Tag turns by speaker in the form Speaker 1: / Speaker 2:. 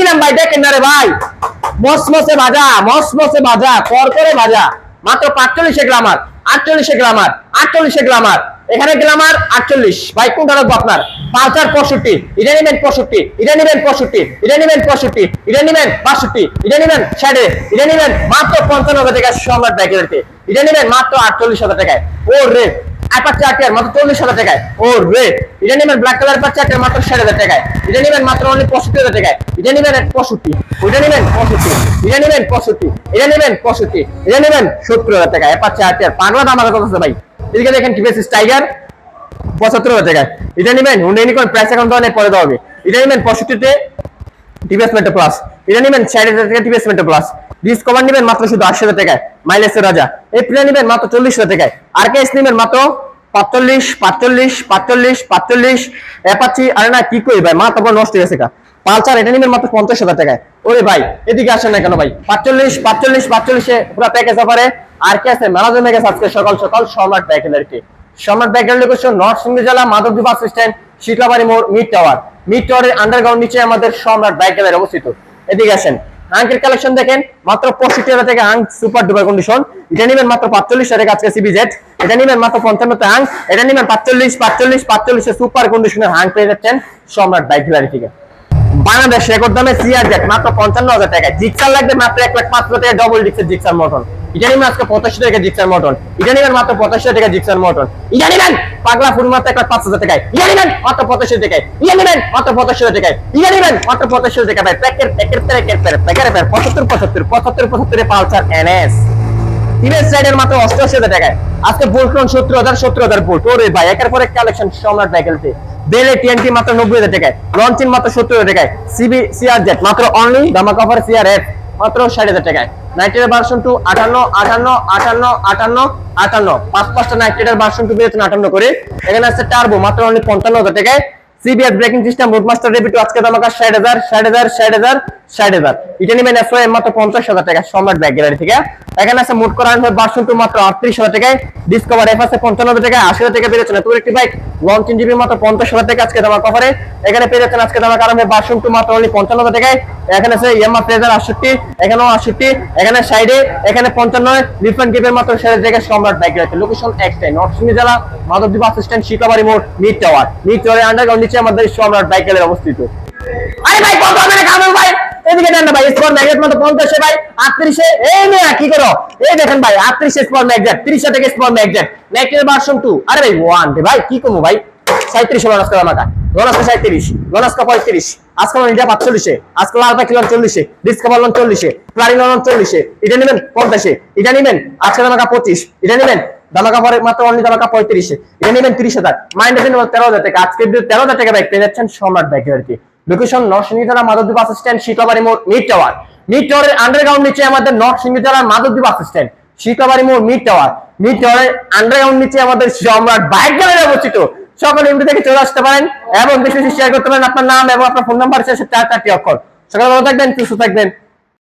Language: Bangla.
Speaker 1: দিলাম ভাই, দেখেন না রে ভাই। মসমসে ভাজা মসমসে ভাজা কর করে ভাজা। মাত্র পাঁচচল্লিশে গ্রামার, আটচল্লিশে গ্রামার আটচল্লিশে গ্রামার। এখানে গ্রামার আটচল্লিশ। ভাই, কোনটা রাখব আপনার? পাঁচ আর পঁয়ষট্টি, এটা নেবেন পঁয়ষট্টি, এটা নেবেন পঁয়ষট্টি, এটা নেবেন পঁয়ষট্টি, এটা নেবেন বাষট্টি, এটা ষাটে, এটা মাত্র পঞ্চান্ন হাজার টাকা সম্রাট ব্যাগেরতে এটা নেবেন মাত্র আটচল্লিশ হাজার টাকায়। ও রে চার্টের মাত্র হাজার ও এটা নেবেন ব্ল্যাক কালার মাত্র হাজার নেবেন মাত্র পঁয়ষট্টি সত্তর হাজার কথা টাইগার পঁচাত্তর হাজার টাকায়। এখন পরে দেওয়া হবে। প্লাস এটা নেবেন ষাট হাজার টাকা টিভিএস মেট্রো প্লাস ডিসকভার নেবেন মাত্র শুধু আশি হাজার টাকায়। মাইলেজের রাজা। এই প্রিয়া নেবেন মাত্র চল্লিশ হাজার টাকায়। আর কে এস নেবেন মাত্র পাঁচচল্লিশ পাঁচচল্লিশ পাঁচচল্লিশ পাঁচচল্লিশ। অ্যাপাচি আরে না কি কই ভাই? মা, তারপর নষ্ট হয়ে গেছে পালসার এটা নেবেন মাত্র পঞ্চাশ হাজার টাকায়। ওরে ভাই, এদিকে আসেন না কেন ভাই? পাঁচচল্লিশ পাঁচচল্লিশ, পাঁচচল্লিশে পুরো প্যাকেজ অফারে আর কে আছে মেলাজো মেগেস আজকে সকাল সকাল সম্রাট প্যাকেজ আর কি সম্রাট প্যাকেজ লোকেশন নর্থ সিংহ জেলা মাধবদী বাস স্ট্যান্ড শীতলাবাড়ি মোড় মিড টাওয়ার মিড টাওয়ারের আন্ডারগ্রাউন্ড নিচে আমাদের সম্রাট বাইকেলের অবস্থিত। এদিকে আসেন। আঙ্কের কালেকশন দেখেন, মাত্র হাজার টাকা আং সুপার ডুপার কন্ডিশন এটা নেবেন মাত্র পাঁচচল্লিশ টাকা আজকে সিবি জেট এটা নেবেন মাত্র পঞ্চান্ন আং এটা নেবেন পাঁচচল্লিশ পাঁচচল্লিশ, পাঁচচল্লিশে সুপার কন্ডিশনের হাঙ্ক পেয়ে যাচ্ছেন সম্রাট বাইক গ্যালারি থেকে। বাংলাদেশ রেকর্ড দামে সিআর জেট মাত্র পঞ্চান্ন হাজার টাকা জিক্সার লাগবে মাত্র এক লাখ পাঁচ হাজার টাকা ডবল ডিক্সের জিক্সার মটন এটা আজকে পঁচাশি টাকা জিক্সার মটন। মাত্র পঁচাশি টাকা মটন। পাগলা ফুল মাত্র পাঁচ হাজার টাকায়। নেবেন মাত্র পঁচাশি টাকায়। মাত্র পঁচাশি টাকায়। নেবেন মাত্র পঁচাশি টাকা ভাই প্যাকের পঁচাত্তর পঁচাত্তর পঁচাত্তর পালসার এনএস। টিমের সাইডের মাত্র অষ্টআশি হাজার টাকায়। আজকে বোল্টন সত্তর হাজার সত্তর হাজার বোল্ট ওরে ভাই, একের পর এক কালেকশন সম্রাট বেলে টিএনটি মাত্র নব্বই হাজার টাকায়। লঞ্চিন মাত্র সত্তর হাজার টাকায়। সিবি সিআর জেট মাত্র অনলি দামা কভার সিআর এফ মাত্র ষাট হাজার টাকায়। নাইটের ভার্সন টু আটান্ন আটান্ন আটান্ন আটান্ন আটান্ন। পাঁচ পাঁচটা নাইট্রেটের ভার্সন টু পেয়েছেন আটান্ন করে। এখানে আছে টার্বো মাত্র অনেক পঞ্চান্ন হাজার টাকায়। CBS braking system Roadmaster Rabbit আজকে দামাকা ষাট হাজার ষাট হাজার ষাট হাজার, ষাট এটা নেবেন এফ মাত্র পঞ্চাশ হাজার টাকা, সম্রাট ব্যাগ গ্যালারি থেকে। এখানে আছে মোট করা ভার্সন টু মাত্র আটত্রিশ হাজার টাকায়। ডিসকভার এফ আছে পঞ্চান্ন হাজার টাকায়, আশি হাজার টাকা পেয়েছেন তোর একটি বাইক লঞ্চ জিবি মাত্র পঞ্চাশ হাজার টাকা আজকে দামা কভারে এখানে পেয়ে যাচ্ছেন আজকে দামা কারণে ভার্সন টু মাত্র অনলি পঞ্চান্ন হাজার টাকায়। এখানে আছে ইয়ামা প্লেজার আটষট্টি, এখানেও আটষট্টি, এখানে সাইডে এখানে পঞ্চান্ন ডিফারেন্ট গিপের মাত্র ষাট জায়গায় সম্রাট বাইক রয়েছে লোকেশন একটাই নর্থ সিংহ জেলা মাধবদ্বীপ বাস স্ট্যান্ড শিকাবাড়ি মোড় মিড টাওয়ার মিড টাওয়ারের আন্ডারগ্রাউন্ড নিচে আমাদের সম্রাট বাইকেলের অবস্থিত। আরে ভাই, কত হবে না ভাই? এদিকে দেন না ভাই স্কোর ম্যাগনেট মতো পঞ্চাশে ভাই, আটত্রিশে, এই মেয়া কি করো? এই দেখেন ভাই, আটত্রিশে স্কোর ম্যাগনেট তিরিশে থেকে score magnet magnet version two আরে ভাই ওয়ান ভাই, কি কমু ভাই? সাঁত্রিশ গণাস্কা আমাকা। গণাস্কা সাঁত্রিশ গণাস্কা পঁয়ত্রিশ আজকে ইন্ডিয়া পাঁচচল্লিশে আজকে লাল পাখি লন চল্লিশে ডিসকাভার লন চল্লিশে ক্লারিন লন চল্লিশে এটা নেবেন পঞ্চাশে, এটা নেবেন আজকে দামাকা পঁচিশ, এটা নেবেন দামাকা পরে মাত্র পঁয়ত্রিশে। এটা নেবেন তিরিশ হাজার তেরো হাজার টাকা। আজকে তেরো হাজার টাকা ব্যাগ পেয়ে যাচ্ছেন সম্রাট আর কি। লোকেশন মাধবদ্বীপ বাস স্ট্যান্ড মোড় মিড টাওয়ার মিড টাওয়ারের আন্ডারগ্রাউন্ড নিচে আমাদের মাধবদ্বীপ বাস স্ট্যান্ড। মোড় মিড টাওয়ার মিড টাওয়ারের আন্ডারগ্রাউন্ড নিচে আমাদের সম্রাট বাইক গ্যালারি অবস্থিত। সকল এমপি থেকে চলে আসতে পারেন এবং বেশি বেশি শেয়ার করতে পারেন। আপনার নাম এবং আপনার ফোন নাম্বার শেষে চার চারটি অক্ষর। সকালে ভালো থাকবেন, সুস্থ থাকবেন।